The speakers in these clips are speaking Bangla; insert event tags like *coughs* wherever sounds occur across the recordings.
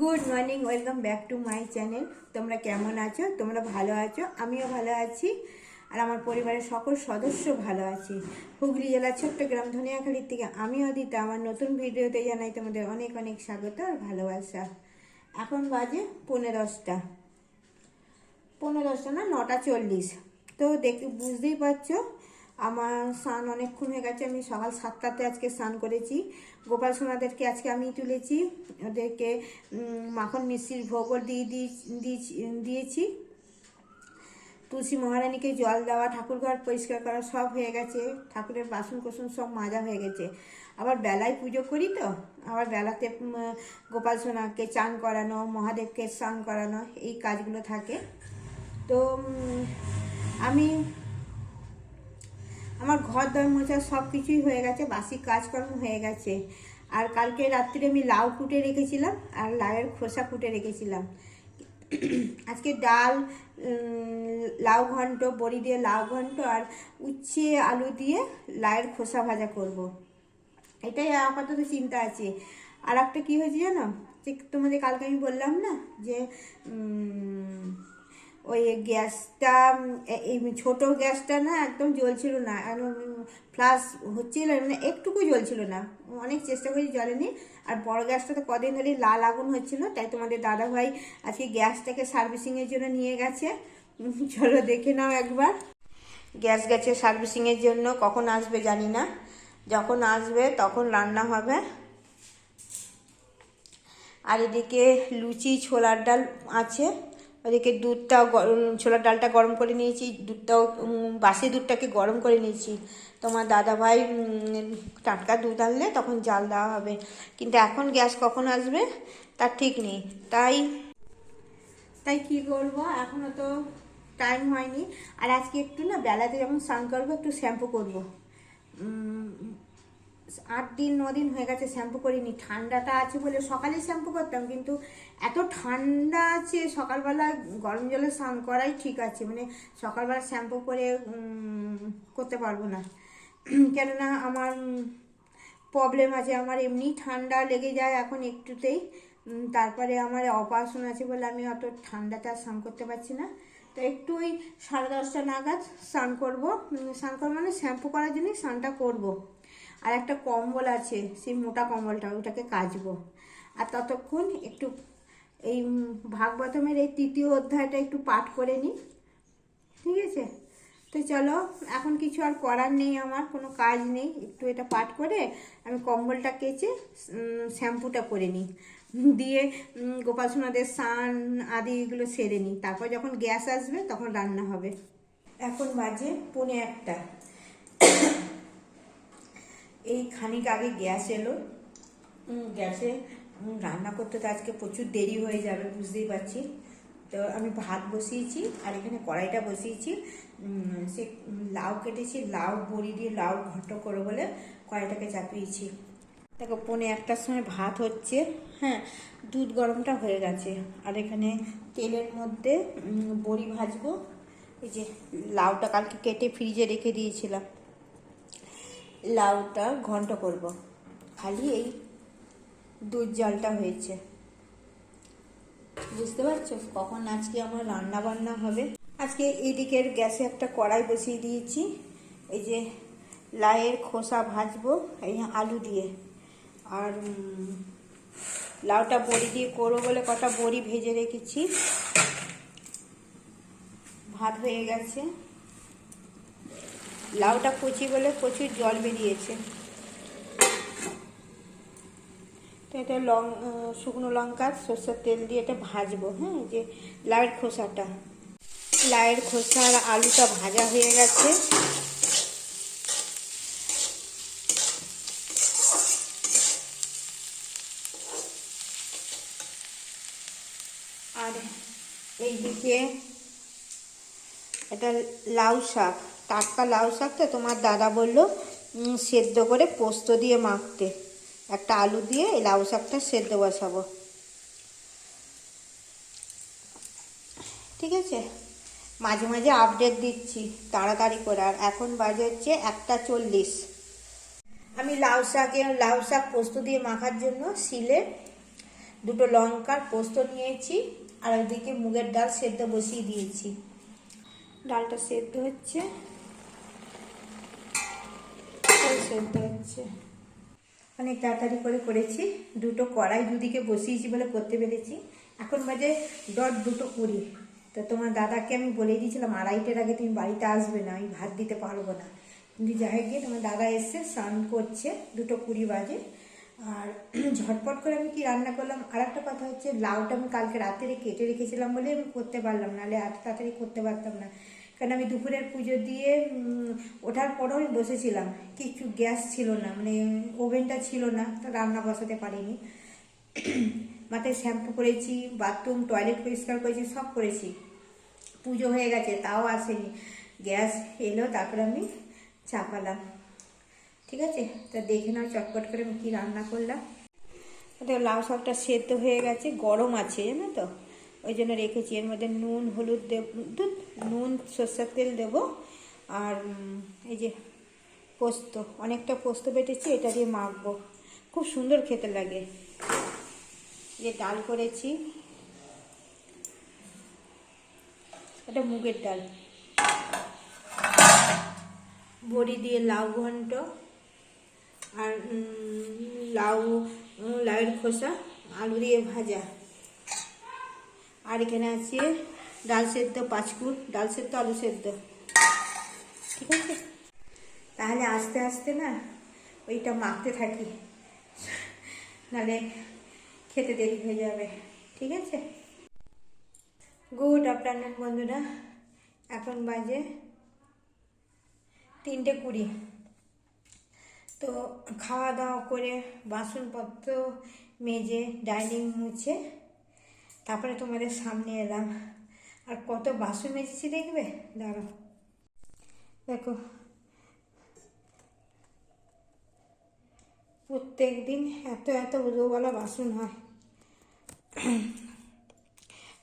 Good morning, welcome back to my channel. তোমরা কেমন আছো? তোমরা ভালো আছো? আমিও ভালো আছি। আর আমার পরিবারের সকল সদস্য ভালো আছে। হুগলি জেলার ছোট্ট গ্রাম ধনিয়াখালীর থেকে আমি অদিতা। আমার নতুন ভিডিওতে জানাই তোমাদের অনেক অনেক স্বাগত আর ভালোবাসা। এখন বাজে পনেরো দশটা। পনেরো দশটা না, নটা চল্লিশ। তো দেখ, বুঝতেই পারছ আমার স্নান অনেকক্ষণ হয়ে গেছে, আমি সকাল সাতটাতে আজকে স্নান করেছি। গোপাল সোনাদেরকে আজকে আমি তুলেছি, ওদেরকে মাখন মিষ্টির ভোগও দিয়ে দিয়েছি- তুলসী মহারানীকে জল দেওয়া ঠাকুর ঘর পরিষ্কার করা সব হয়ে গেছে, ঠাকুরের বাসন কোসন সব মাজা হয়ে গেছে। আবার বেলায় পুজো করি তো, আবার বেলাতে গোপাল সোনাকে চান করানো, মহাদেবকে স্নান করানো, এই কাজগুলো থাকে। তো আমি আমার ঘর দর মোছা সব কিছুই হয়ে গেছে, বাসি কাজকর্ম হয়ে গেছে। আর কালকে রাত্রে আমি লাউ কুটে রেখেছিলাম আর লাউয়ের খোসা কুটে রেখেছিলাম। আজকে ডাল লাউ ঘন্ট, বড়ি দিয়ে লাউ ঘন্ট আর উচ্ছে, আলু দিয়ে লাউয়ের খোসা ভাজা করব। এটাই আপাতত চিন্তা আছে। আর একটা কী হয়েছে জানো? যে তোমাদের কালকে আমি বললাম না যে ওই গ্যাসটা এই ছোট গ্যাসটা না একদম জ্বলছিল না। ফ্লাস হচ্ছিল মানে একটুকু জ্বলছিল না। অনেক চেষ্টা করেছি জ্বলেনি। আর বড় গ্যাসটা তো কদিন ধরে লাল আগুন হচ্ছিল, তাই তোমাদের দাদা ভাই আজকে গ্যাসটাকে সার্ভিসিংয়ের জন্য নিয়ে গেছে। চলো দেখে নাও একবার। গ্যাস গেছে সার্ভিসিংয়ের জন্য, কখন আসবে জানি না। যখন আসবে তখন রান্না হবে। আর এদিকে লুচি, ছোলার ডাল আছে। ওদিকে দুধটাও ছোলার ডালটা গরম করে নিয়েছি, দুধটাও বাসি দুধটাকে গরম করে নিয়েছি। তোমার দাদা ভাই টাটকা দুধ আনলে তখন জাল দেওয়া হবে। কিন্তু এখন গ্যাস কখন আসবে তার ঠিক নেই। তাই তাই কি করব এখনও তো টাইম হয়নি। আর আজকে একটু না বেলাতে যখন স্নান করব, একটু শ্যাম্পু করব। আট দিন, ন দিন হয়ে গেছে শ্যাম্পু করিনি। ঠান্ডাটা আছে বলে সকালে শ্যাম্পু করতাম, কিন্তু এত ঠান্ডা আছে, সকালবেলা গরম জলে স্নান করাই ঠিক আছে। মানে সকালবেলা শ্যাম্পু করে করতে পারব না। *clears throat* কেননা আমার প্রবলেম আছে, আমার এমনি ঠান্ডা লেগে যায় এখন একটুতেই। তারপরে আমার অপারেশন আছে বলে আমি অত ঠান্ডাতে আর স্নান করতে পারছি না। তো একটু ওই সাড়ে দশটা নাগাদ স্নান করব। স্নান করব মানে শ্যাম্পু করার জন্যই স্নানটা করব। আর একটা কম্বল আছে, সেই মোটা কম্বলটা, ওটাকে কাচবো। আর ততক্ষণ একটু এই ভাগবতমের এই তৃতীয় অধ্যায়টা একটু পাঠ করে নিই ঠিক আছে? তো চলো, এখন কিছু আর করার নেই আমার, কোনো কাজ নেই। একটু এটা পাঠ করে আমি কম্বলটা কেচে শ্যাম্পুটা করে নিই দিয়ে গোপাল সোনাদের স্নান আদি এগুলো সেরে নিই তারপর যখন গ্যাস আসবে, তখন রান্না হবে। এখন বাজে পৌনে একটা। এই খানিক আগে গ্যাস এলো। গ্যাসে রান্না করতে তো আজকে প্রচুর দেরি হয়ে যাবে বুঝতেই পারছি। তো আমি ভাত বসিয়েছি আর এখানে কড়াইটা বসিয়েছি। সে লাউ কেটেছি লাউ বড়ি দিয়ে লাউ ঘন্ট করো বলে কড়াইটাকে চাপিয়েছি। দেখো পনে একটার সময় ভাত হচ্ছে হ্যাঁ দুধ গরমটা হয়ে গেছে। আর এখানে তেলের মধ্যে বড়ি ভাজবো। এই যে লাউটা কালকে কেটে ফ্রিজে রেখে দিয়েছিলাম। লাউটা ঘন্ট করব। খালি এই দুধ জলটা হয়েছে। বুঝতে পারছ? কখন আজকে আমার রান্না বান্না হবে? আজকে এদিকের গ্যাসে একটা কড়াই বসিয়ে দিয়েছি। এই যে লাউয়ের খোসা ভাজবো, এই আলু দিয়ে। আর লাউটা বড়ি দিয়ে করব বলে কটা বড়ি ভেজে রেখেছি। ভাত হয়ে গেছে। লাউটা কচি বলে প্রচুর জল বেরিয়েছে। তো এটা লং শুকনো লঙ্কা, সর্ষের তেল দিয়ে এটা ভাজবো হ্যাঁ যে লাউয়ের খোসাটা। লাউয়ের খোসা আর আলুটা ভাজা হয়ে গেছে। আর এইদিকে এটা লাউ শাক। টাটকা লাউ শাক তো তোমার দাদা বলল সেদ্ধ করে পোস্ত দিয়ে মাখতে। একটা আলু দিয়ে এই লাউ শাকটা সেদ্ধ বসাবো। ঠিক আছে? মাঝে মাঝে আপডেট দিচ্ছি, তাড়াতাড়ি করে। আর এখন বাজে হচ্ছে একটা চল্লিশ। আমি লাউ শাকে লাউ শাক পোস্ত দিয়ে মাখার জন্য শিলে দুটো লঙ্কার পোস্ত নিয়েছি, আর ওইদিকে মুগের ডাল সেদ্ধ বসিয়ে দিয়েছি। ডালটা সেদ্ধ হচ্ছে। হচ্ছে অনেক তাড়াতাড়ি করে করেছি। দুটো কড়াই দুদিকে বসিয়েছি বলে করতে পেরেছি। এখন বাজে ডট দুটো কুড়ি। তো তোমার দাদাকে আমি বলে দিয়েছিলাম, আড়াইটের আগে তুমি বাড়িতে আসবে না, আমি ভাত দিতে পারব না। কিন্তু যাই গিয়ে তোমার দাদা এসে স্নান করছে, দুটো কুড়ি বাজে। আর *clears throat* ঝটপট করে আমি কি রান্না করলাম? আর একটা কথা হচ্ছে, লাউটা আমি কালকে রাত্রে কেটে রেখেছিলাম বলে আমি করতে পারলাম নাহলে এত তাড়াতাড়ি করতে পারতাম না। কারণ আমি দুপুরের পুজো দিয়ে ওঠার পরেও আমি বসেছিলাম। কিছু গ্যাস ছিল না মানে ওভেনটা ছিল না, তো রান্না বসাতে পারিনি। মাথায় শ্যাম্পু করেছি, বাথরুম, টয়লেট পরিষ্কার করেছি, সব করেছি। পুজো হয়ে গেছে, তাও আসেনি। গ্যাস এলো, তারপরে আমি চাপালাম। ঠিক আছে? তা দেখে নাও চটপট করে আমি কী রান্না করলাম। লাউ শাকটা সেদ্ধ হয়ে গেছে, গরম আছে, জানো তো? ওই জন্য রেখেছি। এর মধ্যে নুন, হলুদ দেব দুধ, নুন, সর্ষের তেল দেবো। আর এই যে পোস্ত, অনেকটা পোস্ত বেটেছি, এটা দিয়ে মাখবো। খুব সুন্দর খেতে লাগে। যে ডাল করেছি। এটা মুগের ডাল। বড়ি দিয়ে লাউ ঘন্ট আর লাউ লাউয়ের খোসা, আলু দিয়ে ভাজা। আর এখানে আছে ডাল সেদ্ধ পাঁচকুট ডাল সেদ্ধ, আলু সেদ্ধ। ঠিক আছে? তাহলে আস্তে আস্তে না ওইটা মাখতে থাকি। নালে খেতে দেরি হয়ে যাবে। ঠিক আছে? গুড আফটারনুন বন্ধুরা। এখন বাজে তিনটে কুড়ি। তো খাওয়া দাওয়া করে বাসনপত্র মেজে, ডাইনিং মুছে তারপরে তোমাদের সামনে এলাম। আর কত বাসন মেজেছি দেখবে? দাঁড়াও। দেখো। প্রত্যেক দিন এত এত উজোওয়ালা বাসন হয়।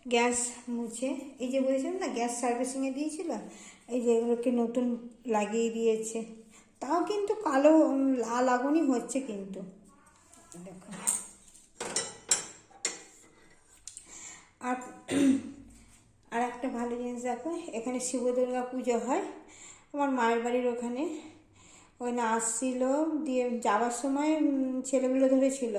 গ্যাস মুছে, এই যে বলেছিলাম না, গ্যাস সার্ভিসিংয়ে দিয়েছিল এই যে এগুলোকে নতুন লাগিয়ে দিয়েছে। তাও কিন্তু কালো লাল আগুনই হচ্ছে কিন্তু। দেখো। আর *clears throat* আর একটা ভালো জিনিস দেখো, এখানে শিব দুর্গা পুজো হয়। আমার মায়ের বাড়ির ওখানে। ওখানে আসছিল, দিয়ে যাওয়ার সময় ছেলেগুলো ধরেছিল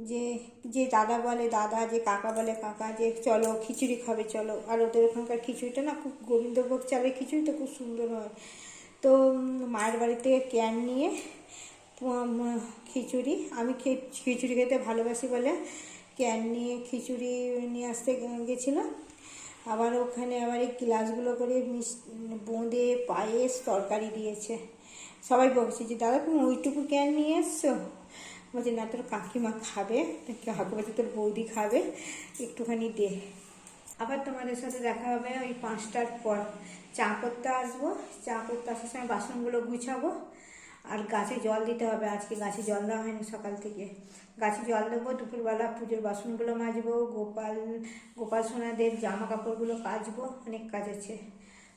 যে যে দাদা বলে দাদা, যে কাকা বলে কাকা, যে চলো খিচুড়ি খাবে, চলো। আর ওদের ওখানকার খিচুড়িটা না খুব গোবিন্দভোগ চালের খিচুড়ি তো খুব সুন্দর হয়। তো মায়ের বাড়ি থেকে ক্যান নিয়ে খিচুড়ি। আমি খিচুড়ি খেতে ভালোবাসি বলে ক্যান নিয়ে খিচুড়ি নিয়ে আসতে গেছিল। আবার ওখানে আবার এই গ্লাসগুলো করে মিস বোঁদে পায়েস তরকারি দিয়েছে। সবাই বলছে যে, দাদা, তুমি ওইটুকু ক্যান নিয়ে এসছো? বলছে, না, তোর কাকিমা খাবে। কাকু বলছে তোর বৌদি খাবে। একটুখানি দে। আবার তোমাদের সাথে দেখা হবে ওই পাঁচটার পর। চা করতে আসব। চা করতে আসার সময় বাসনগুলো গুছাবো। আর গাছে জল দিতে হবে। আজকে গাছে জল দেওয়া হয়নি সকাল থেকে। গাছে জল দেবো, দুপুরবেলা পুজোর বাসনগুলো মাজবো, গোপাল গোপাল সোনাদের জামা কাপড়গুলো কাচবো, অনেক কাজ আছে।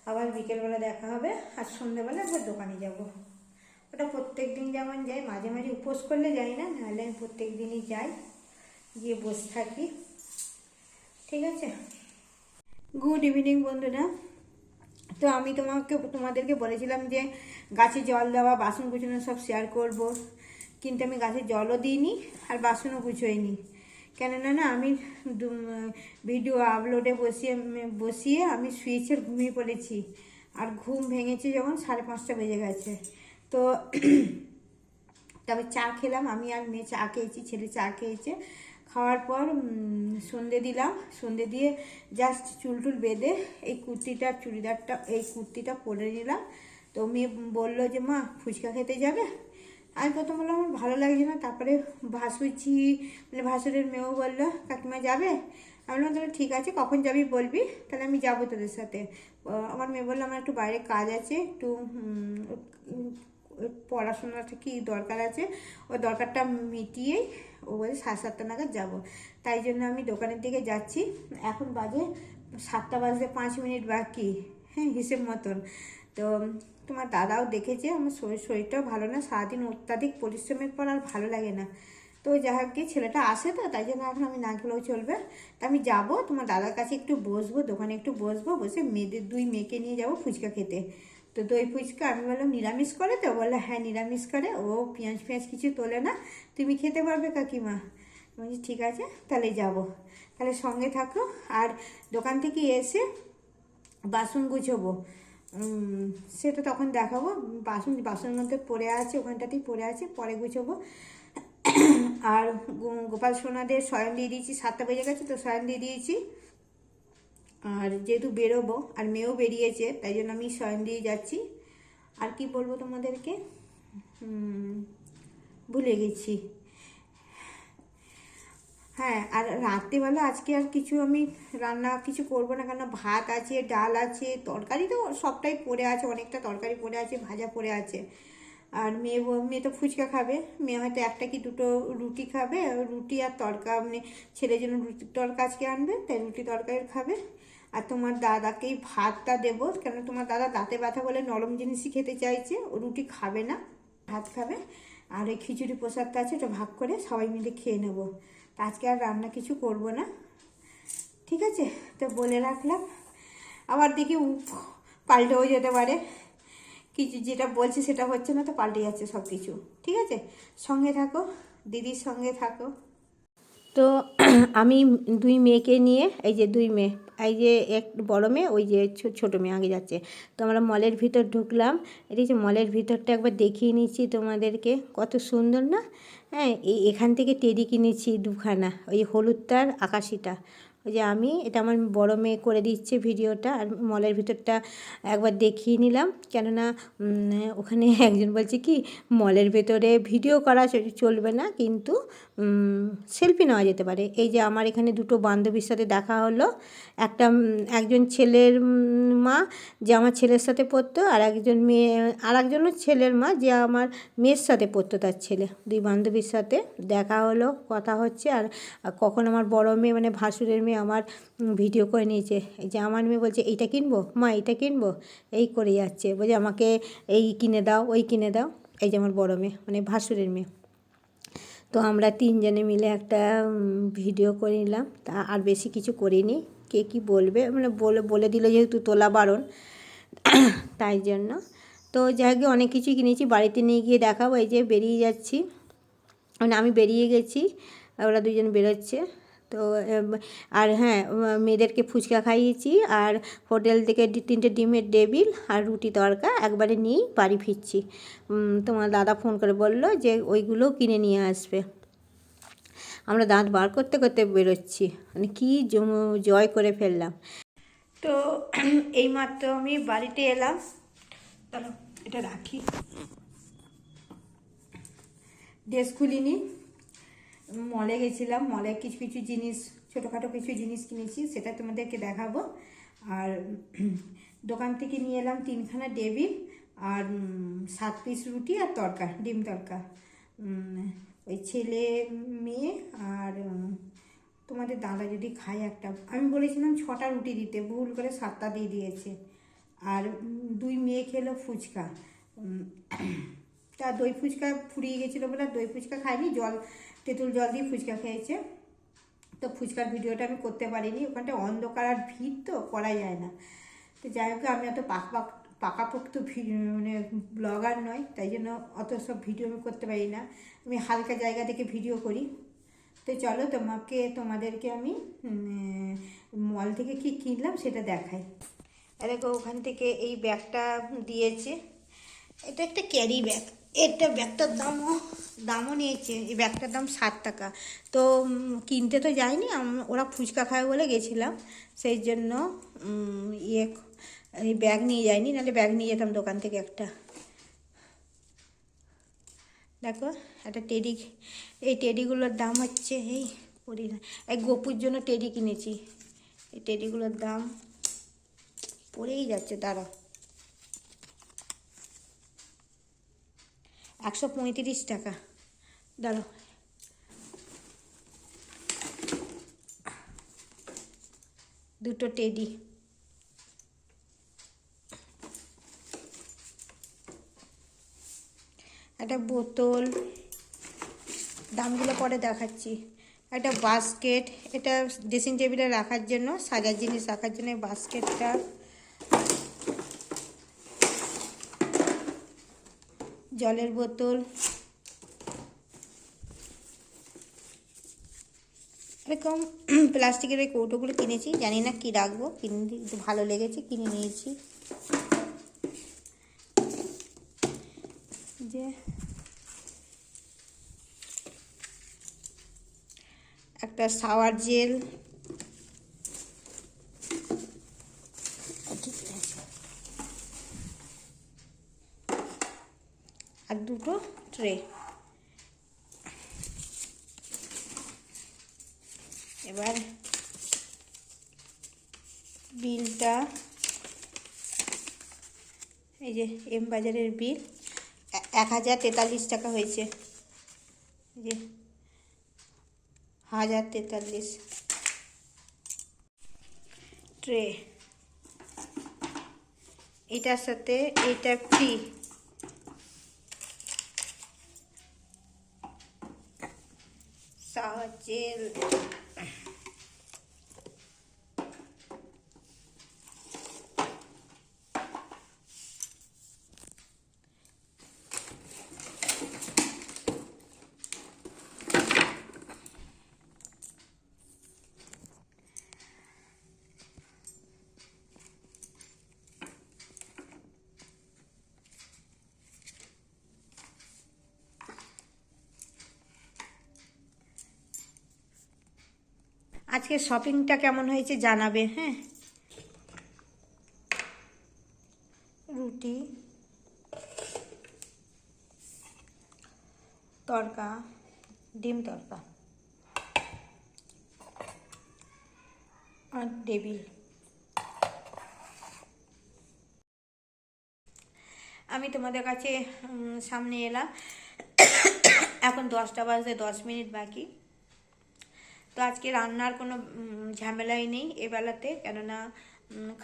আবার বিকেলবেলা দেখা হবে আর সন্ধ্যেবেলা একবার দোকানে যাব। ওটা প্রত্যেক দিন যেমন যাই মাঝে মাঝে উপোস করলে যাই না, নাহলে আমি প্রত্যেক দিনই যাই, গিয়ে বসে থাকি। ঠিক আছে? গুড ইভিনিং বন্ধুরা। তো আমি তোমাকে, তোমাদেরকে বলেছিলাম যে গাছে জল দেওয়া, বাসন গুছানো সব শেয়ার করব। কিন্তু আমি গাছে জলও দিইনি আর বাসনও গুছোইনি। কেননা না, আমি ভিডিও আপলোডে বসিয়ে বসিয়ে আমি সুইচের ঘুমিয়ে পড়েছি। আর ঘুম ভেঙেছে যখন সাড়ে পাঁচটা বেজে গেছে। তো *clears throat* তবে চা খেলাম, আমি আর মেয়ে চা খেয়েছি, ছেলে চা খেয়েছে। খাওয়ার পর সন্ধে দিলাম। সন্ধে দিয়ে জাস্ট চুল টুল বেঁধে এই কুর্তিটা, চুড়িদারটা, এই কুর্তিটা পরে নিলাম। তো মেয়ে বলল যে, মা, ফুচকা খেতে যাবে? আমি প্রথম বললাম, আমার ভালো লাগছে না। তারপরে ভাসুচি মানে ভাসুরের মেয়েও বলল, কাকিমা যাবে? আমি বললাম, তাহলে ঠিক আছে, কখন যাবি বলবি? তাহলে আমি যাব তোদের সাথে। আমার মেয়ে বলল, আমার একটু বাইরে কাজ আছে, একটু পড়াশোনাটা কি দরকার আছে? ওই দরকারটা মিটিয়েই ও বলে সাড়ে সাতটা নাগাদ যাব। তাই জন্য আমি দোকানের দিকে যাচ্ছি। এখন বাজে সাতটা বাজতে পাঁচ মিনিট বাকি হ্যাঁ হিসেব মতন। তো তোমার দাদাও দেখেছে, আমার শরীর শরীরটাও ভালো না, সারাদিন অত্যাধিক পরিশ্রমের পর আর ভালো লাগে না। তো যাই হোক ছেলেটা আসে তো, তাই জন্য এখন আমি না গেলেও চলবে। তা আমি যাব, তোমার দাদার কাছে একটু বসবো, দোকানে একটু বসবো, বসে মেয়েদের দুই মেয়েকে নিয়ে যাব ফুচকা খেতে। তো দই ফুচকা আমি বললাম, নিরামিষ করে তো? বলল হ্যাঁ নিরামিষ করে। ও পেঁয়াজ পেঁয়াজ কিছু তোলে না। তুমি খেতে পারবে কাকিমা। বলছি, ঠিক আছে, তাহলে যাব। তাহলে সঙ্গে থাকো। আর দোকান থেকে এসে বাসন গুছোবো। সেটা তখন দেখাবো। বাসন, বাসনের মধ্যে পড়ে আছে, ওখানটাতেই পড়ে আছে, পরে গুছোবো। আর গোপাল সোনাদের শয়ন দিয়ে দিয়েছি, সাতটা বেজে গেছে তো শয়ন দিয়ে দিয়েছি। আর যেহেতু বেরোবো, আর মেয়েও বেরিয়েছে, তাই জন্য আমি শয়ন দিয়ে যাচ্ছি। আর কি বলব তোমাদেরকে? ভুলে গেছি। হ্যাঁ আর রাত্রেবেলা আজকে আর কিছু আমি রান্না কিছু করব না কেন ভাত আছে, ডাল আছে, তরকারি তো সবটাই পড়ে আছে, অনেকটা তরকারি পড়ে আছে, ভাজা পড়ে আছে। আর মেয়ে মেয়ে তো ফুচকা খাবে, মেয়ে হয়তো একটা কি দুটো রুটি খাবে, রুটি আর তরকা মানে ছেলের জন্য রুটি তরকা আজকে আনবে, তাই রুটি তরকারি খাবে। আর তোমার দাদাকেই ভাতটা দেবো কেন তোমার দাদা দাঁতে ব্যথা বলে নরম জিনিসই খেতে চাইছে, ও রুটি খাবে না, ভাত খাবে। আর এই খিচুড়ি প্রসাদটা আছে, ওটা ভাগ করে সবাই মিলে খেয়ে নেব। আজকে আর রান্না কিছু করব না। ঠিক আছে? তো বলে রাখলাম। আবার দেখি পাল্টেও যেতে পারে। কিছু যেটা বলছে সেটা হচ্ছে না, তো পাল্টে যাচ্ছে সব কিছু ঠিক আছে? সঙ্গে থাকো, দিদির সঙ্গে থাকো। তো আমি দুই মেয়েকে নিয়ে, এই যে দুই মেয়ে এই যে এক বড়ো মেয়ে, ওই যে ছোটো মেয়ে আগে যাচ্ছে। তো আমরা মলের ভিতর ঢুকলাম। এটা যে মলের ভিতরটা একবার দেখিয়ে নিচ্ছি তোমাদেরকে। কত সুন্দর না? হ্যাঁ এখান থেকে টেরি কিনেছি দুখানা, ওই হলুদটার আকাশিটা। ওই যে আমি, এটা আমার বড় মেয়ে করে দিচ্ছে ভিডিওটা আর মলের ভিতরটা একবার দেখিয়ে নিলাম। কেননা ওখানে *laughs* একজন বলছে কি, মলের ভেতরে ভিডিও করা চলবে না, কিন্তু সেলফি নেওয়া যেতে পারে। এই যে আমার এখানে দুটো বান্ধবীর সাথে দেখা হলো। একটা একজন ছেলের মা যে আমার ছেলের সাথে পড়তো, আর একজন মেয়ে, আর একজনও ছেলের মা যে আমার মেয়ের সাথে পড়তো তার ছেলে। দুই বান্ধবীর সাথে দেখা হলো, কথা হচ্ছে, আর কখন আমার বড় মেয়ে মানে ভাসুরের মেয়ে আমার ভিডিও করে নিয়েছে, এই যে আমার মেয়ে বলছে, এইটা কিনবো? মা, এইটা কিনবো? এই করে যাচ্ছে, বলছে, আমাকে এই কিনে দাও, ওই কিনে দাও। এই যে আমার বড়ো মেয়ে মানে ভাসুরের মেয়ে। তো আমরা তিনজনে মিলে একটা ভিডিও করে নিলাম। তা আর বেশি কিছু করিনি, কে কি বলবে মানে বলে বলে দিল যেহেতু তোলা বারণ। *coughs* তাই জন্য। তো যাই হোক, অনেক কিছুই কিনেছি, বাড়িতে নিয়ে গিয়ে দেখাবো, এই যে বেরিয়ে যাচ্ছি। মানে আমি বেরিয়ে গেছি, ওরা দুজন বেরোচ্ছে। তো আর হ্যাঁ মেয়েদেরকে ফুচকা খাইয়েছি, আর হোটেল থেকে তিনটে ডিমের টেবিল আর রুটি তরকা একবারে নিয়েই বাড়ি ফিরছি। তোমার দাদা ফোন করে বলল যে ওইগুলোও কিনে নিয়ে আসবে। আমরা দাঁত বার করতে করতে বেরোচ্ছি। মানে কী জয় করে ফেললাম। তো, *clears throat* এইমাত্র আমি বাড়িতে এলাম। চলো, এটা রাখি। ড্রেস খুলিনি। মলে গেছিলাম মলে কিছু কিছু জিনিস, ছোটোখাটো কিছু জিনিস কিনেছি, সেটা তোমাদেরকে দেখাবো। আর *clears throat* দোকান থেকে নিয়ে এলাম তিনখানা টেবিল আর সাত পিস রুটি আর তরকা ডিম তরকা ওই ছেলে, মেয়ে আর তোমাদের দাদা যদি খায় একটা। আমি বলেছিলাম ছটা রুটি দিতে, ভুল করে সাতটা দিয়ে দিয়েছে। আর দুই মেয়ে খেলো ফুচকা। *clears throat* তা দই ফুচকা ফুরিয়ে গেছিল বলে দই ফুচকা খাইনি, জল, তেঁতুল জল দিয়ে ফুচকা খেয়েছে। তো ফুচকার ভিডিওটা আমি করতে পারিনি, ওখানটা অন্ধকার আর ভিড় তো করা যায় না। তো যাই হোক, আমি অত পাক পাক, পাকাপোক্ত মানে ব্লগার নয় তাই জন্য অত সব ভিডিও আমি করতে পারি না। আমি হালকা জায়গা থেকে ভিডিও করি। তো চলো তোমাকে, তোমাদেরকে আমি মল থেকে কি কিনলাম সেটা দেখাই। দেখো, ওখান থেকে এই ব্যাগটা দিয়েছে। এটা একটা ক্যারি ব্যাগ এটা ব্যাগটার দামও দামও নিয়েছে। এই ব্যাগটার দাম ষাট টাকা। তো কিনতে তো যাইনি ওরা ফুচকা খাবে বলে গেছিলাম। সেই জন্য ইয়ে এই ব্যাগ নিয়ে যাইনি, নাহলে ব্যাগ নিয়ে যেতাম দোকান থেকে একটা। দেখো, একটা টেডি, এই টেডিগুলোর দাম হচ্ছে, এই পড়ি না এই গোপুর জন্য টেডি কিনেছি। এই টেডিগুলোর দাম পড়েই যাচ্ছে দাঁড়া একশো পঁয়ত্রিশ টাকা। দাঁড়ো দুটো টেডি একটা বোতল। দামগুলো পরে দেখাচ্ছি। একটা বাস্কেট এটা ড্রেসিং টেবিলে রাখার জন্য, সাজার জিনিস রাখার জন্য বাস্কেটটা জলের বোতল। এরকম প্লাস্টিকের এই কৌটোগুলো কিনেছি, জানি না কি রাখব, কিনে একটু ভালো লেগেছে, কিনে নিয়েছি। যে একটা শাওয়ার জেল আর দুটো ট্রে এবার বিলটা, এই যে এম বাজারের বিল এক হাজার তেতাল্লিশ টাকা হয়েছে। যে হাজার তেতাল্লিশ। ট্রে, এটার সাথে এটা ফ্রি 今 আজকে শপিংটা কেমন হয়েছে জানাবে হ্যাঁ? রুটি, তরকা, ডিম তরকা, আর টেবিল আমি তোমাদের কাছে সামনে এলাম। এখন দশটা বাজতে দশ মিনিট বাকি। তো আজকে রান্নার কোনো ঝামেলাই নেই এ বেলাতে। কেননা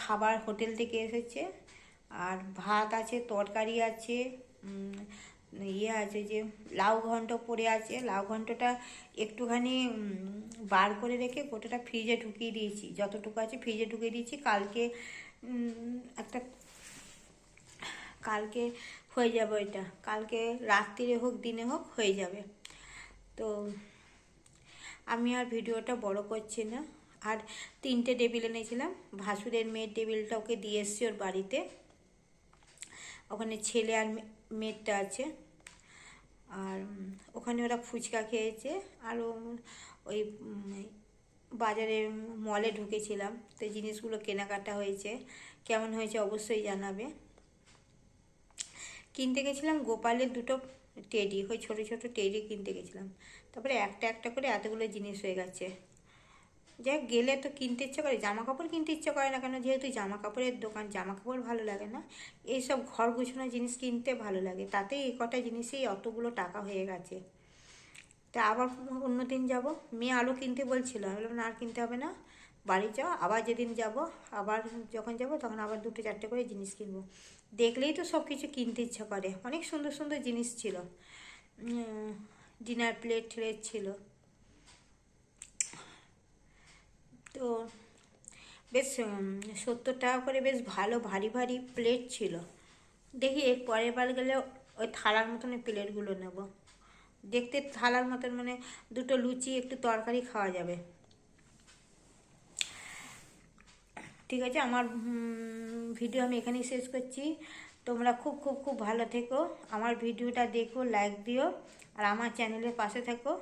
খাবার হোটেল থেকে এসেছে। আর ভাত আছে, তরকারি আছে ইয়ে আছে যে লাউ ঘন্ট পড়ে আছে। লাউ ঘন্টটা একটুখানি বার করে রেখে গোটাটা ফ্রিজে ঢুকিয়ে দিয়েছি। যতটুকু আছে ফ্রিজে ঢুকিয়ে দিয়েছি। কালকে একটা, কালকে হয়ে যাবে ওইটা। কালকে রাত্রিরে হোক, দিনে হোক, হয়ে যাবে। তো আমি আর ভিডিওটা বড় করছি না। আর তিনটে টেবিল এনেছিলাম ভাসুরের মেয়ের টেবিলটা ওকে দিয়ে এসছি ওর বাড়িতে। ওখানে ছেলে আর মেয়েরটা আছে। আর ওখানে ওরা ফুচকা খেয়েছে। আর ওই বাজারে মলে ঢুকেছিলাম। তো জিনিসগুলো কেনাকাটা হয়েছে। কেমন হয়েছে অবশ্যই জানাবে। কিনতে গেছিলাম গোপালের দুটো টেডি। ওই ছোটো ছোটো টেডি কিনতে গেছিলাম। তারপরে একটা একটা করে এতগুলো জিনিস হয়ে গেছে। যাই গেলে তো কিনতে ইচ্ছে করে জামা কাপড় কিনতে ইচ্ছে করে না কেন? যেহেতু জামা কাপড়ের দোকান জামা কাপড় ভালো লাগে না, এইসব ঘর গুছানো জিনিস কিনতে ভালো লাগে। তাতে এই কটা জিনিসেই অতগুলো টাকা হয়ে গেছে। তা আবার অন্য দিন যাব। মেয়ে আলু কিনতে বলছিল। আমি বললাম, না, আর কিনতে হবে না। বাড়ি যাও। আবার যেদিন যাব, আবার যখন যাব, তখন আবার দুটো চারটে করে জিনিস কিনবো। দেখলেই তো সব কিছু কিনতে ইচ্ছা করে। অনেক সুন্দর সুন্দর জিনিস ছিল। ডিনার প্লেট ট্লেট ছিল। তো বেশ সত্তর টাকা করে বেশ ভালো, ভারী ভারী প্লেট ছিল। দেখি এর পরের বার গেলে ওই থালার মতন প্লেটগুলো নেব। দেখতে থালার মতন মানে দুটো লুচি, একটু তরকারি খাওয়া যাবে। ঠিক আছে, আমার ভিডিও আমি এখানেই শেষ করছি। তোমরা খুব খুব খুব ভালো থেকো। আমার ভিডিওটা দেখো লাইক দিও, আর আমার চ্যানেলের পাশে থেকো।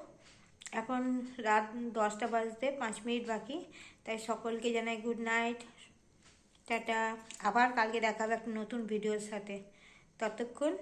এখন রাত দশটা বাজতে পাঁচ মিনিট বাকি, তাই সকলকে জানাই গুড নাইট টাটা। আবার কালকে দেখাবে একটা নতুন ভিডিওর সাথে। ততক্ষণ